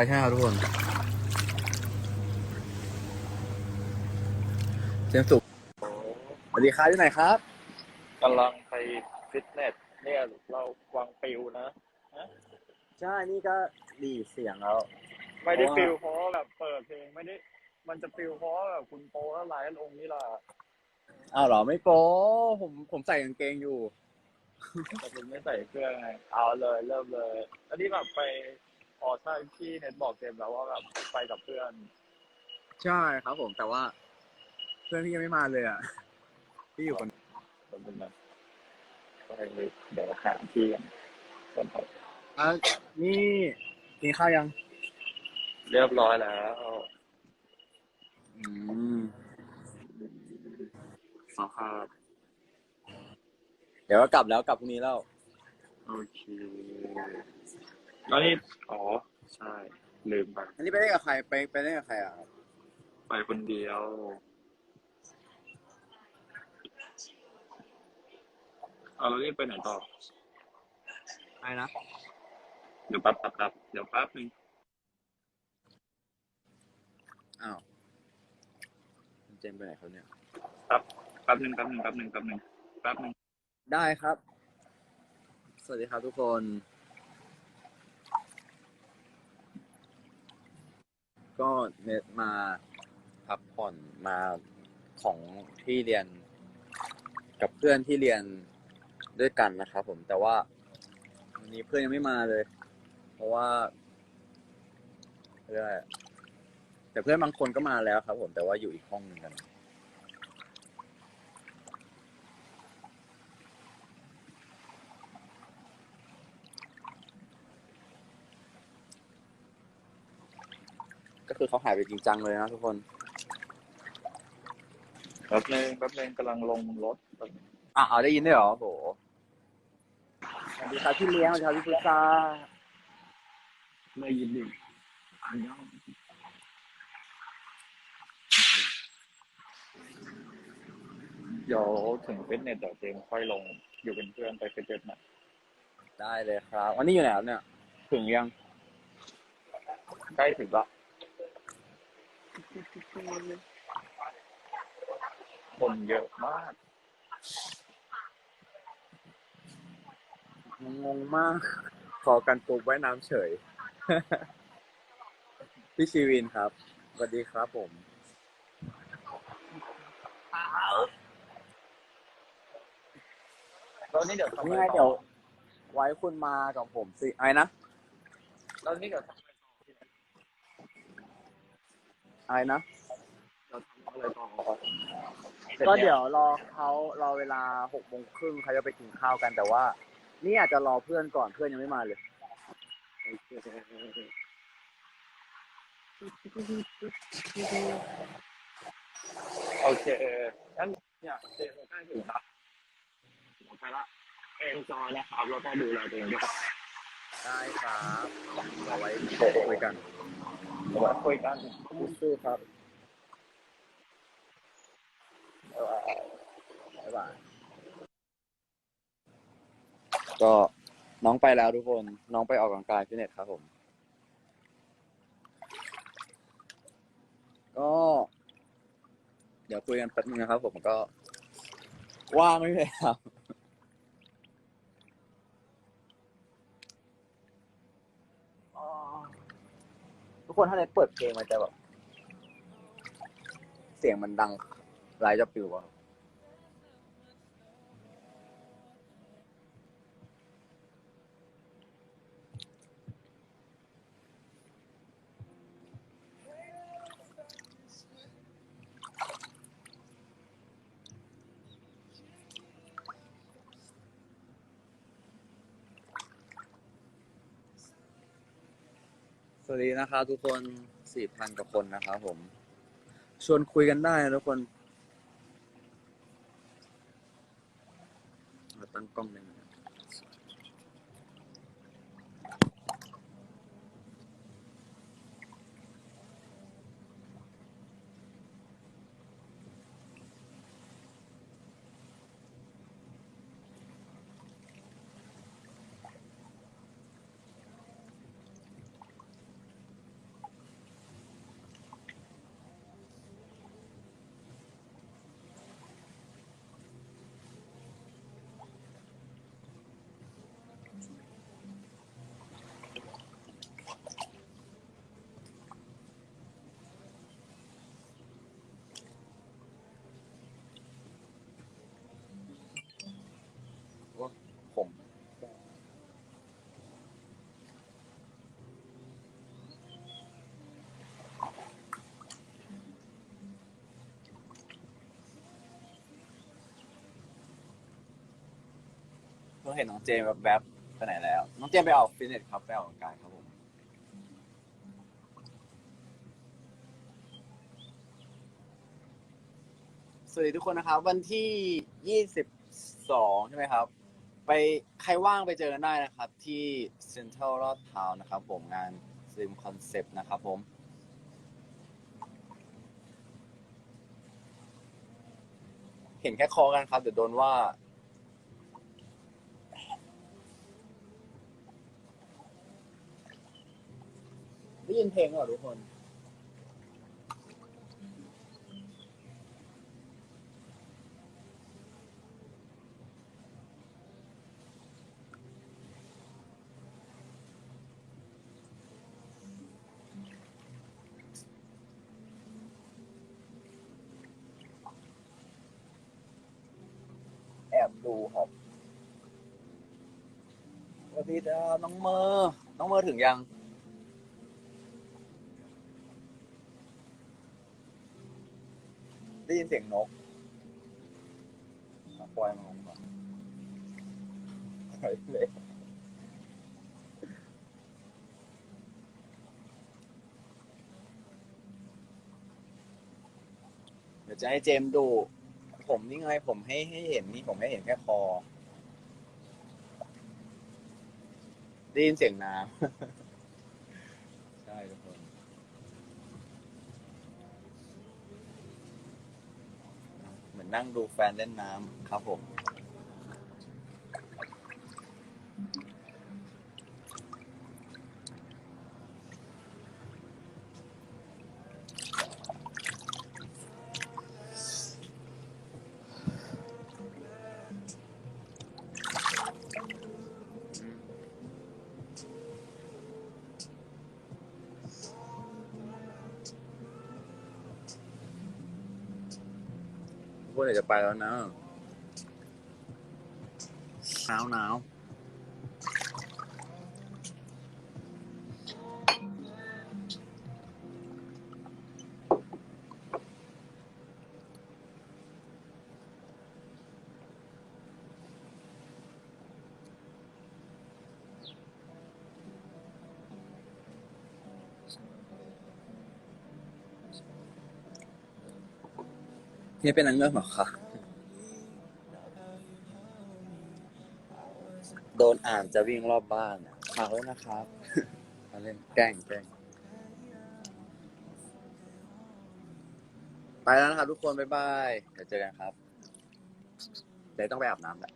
ใช่ครับทุกคนเจมส์สุขสวัสดีครับที่ไหนครับกำลังไปฟิตเนสเนี่ยเราวางปิวนะใช่นี่ก็ดีเสียงแล้ว ไม่ได้เพราะว่าฟิลเพราะว่าแบบเปิดเพลงไม่ได้ มันจะฟิลเพราะว่าแบบคุณโปแล้วไลฟ์ลงนี่ล่ะอ้าวเหรอไม่โป๊ผมผมใส่กางเกงอยู่แต่คุณไม่ใส่เสื้อไงเอาเลยเริ่มเลยแล้วนี่แบบไป อ๋อใช่พี่เน็ตบอกเจมส์แล้วว่าแบบไปกับเพื่อน ใช่ครับผมแต่ว่า เพื่อนพี่ยังไม่มาเลยอะ พี่อยู่คนคนเป็นแบบไปเดี๋ยวหาที่กันคนครับอะนี่กินข้าวยัง เรียบร้อยแล้วอืมสภาพเดี๋ยวก็กลับแล้วกลับพรุ่งนี้แล้ว โอเค แล้วนี่อ๋อใช่ ลืมไป อันนี้ไปได้กับใครไปไปได้กับใครอะไปคนเดียว เอาแล้วนี่ไปไหนต่อ ไปนะเดี๋ยวแป๊บแป๊บแป๊บเดี๋ยวแป๊บนึงอ้าวคุณเจมส์ไปไหนเขาเนี่ย แป๊บแป๊บนึงแป๊บนึงแป๊บนึงแป๊บนึงแป๊บนึง ได้ครับ สวัสดีครับทุกคน ก็เน็ตมาพักผ่อนมาของที่เรียนกับเพื่อนที่เรียนด้วยกันนะครับผมแต่ว่าวันนี้เพื่อนยังไม่มาเลย เพราะว่าเรื่อยแต่เพื่อนบางคนก็มาแล้วครับ ผมแต่ว่าอยู่อีกห้องหนึงกัน คือเขาหายไปจริงจังเลยนะทุกคนแป๊บนึงแป๊บนึงกำลังลงรถอะเอาได้ยินด้วยเหรอโหสวัสดีครับพี่เลี้ยงสวัสดีครับพี่พุทธาไม่ยินดีอันยองเดี๋ยวถึงฟิตเนสเดี๋ยวเจมส์ค่อยลง อยู่เป็นเพื่อนไปฟิตเนสนะได้เลยครับวันนี้อยู่ไหนครับเนี่ย ถึงยัง ใกล้ถึงละ คนเยอะมากงงมาก ขอกันปุ๊บไว้น้ำเฉย พี่ชีวินครับสวัสดีครับผมแล้วนี่เดี๋ยวทำนี่อะไรไงต่เดี๋อยว ไว้คุณมากับผมสิไอ้นะแล้วนี่เดี๋ยวทำอะไรต่อไอ้นะ เราทำอะไรต่อก็เดี๋ยวรอเขารอเวลาหกโมงครึ่งเขาจะไปกินข้าวกันแต่ว่า นี่อาจจะรอเพื่อนก่อนเพื่อนยังไม่มาเลยโอเคงั้นเนี่ยเจมส์ใกล้ถึงละไปละเอ็นจอยนะครับแล้วก็ดูแลตัวเองด้วยได้ครับเอาไว้คุยกันเดี๋ยวมาคุยกันสู้ๆครับ บ๊ายบายก็น้องไปแล้วทุกคน น้องไปออกกำลังกายฟิตเนสครับผม ก็ เดี๋ยวคุยกันแป๊บนึงนะครับ ผมก็ ว่างไม่เลยครับ อ๋อทุกคนถ้าเน็ตเปิดเพลงมันจะแบบ เสียงมันดัง ลายจะปิวอะสวัสดีนะครับทุกคนสี่พันกว่าคนนะครับผม ชวนคุยกันได้นะทุกคนมา ตั้งกล้องหนึ่งะพิ่งเห็นน้องเจมแบบแบบๆไปไหนแล้ว น้องเจมไปออกฟิตเนสครับไปออกกำลังกายครับผมสวัสดีทุกคนนะครับ วันที่22ใช่ไหมครับ ไปใครว่างไปเจอกันได้นะครับ ที่เซ็นทรัลลาดพร้าวนะครับผมงานซิมคอนเซปต์นะครับผมเห็นแค่คอกันครับเดี๋ยวโดนว่า ได้ยินเพลงเหรอทุกคน แอบดูครับสวัสดีจ้าน้องเมอร์น้องเมอร์ถึงยัง ได้ยินเสียงนกปล่อยมันลงก่อนปล่อยเลยเดี๋ยวจะให้เจมส์ดู ผมนี่ไงผมให้ให้เห็นนี่ผมให้เห็นแค่คอ ได้ยินเสียงน้ำ ใช่ทุกคน เหมือ นั่งดูแฟนเล่นน้ำครับผม พวกเดี๋ยวจะไปแล้วนะหนาวหนาว นี่เป็นนางเงือกเหรอคะโดนอ่านจะวิ่งรอบบ้านอะฝากไว้นะครับมาเล่นแกล้งแกล้งไปแล้วนะครับทุกคน บ๊ายบาย เดี๋ยวเจอกันครับเดี๋ยวต้องไปอาบน้ำแหละ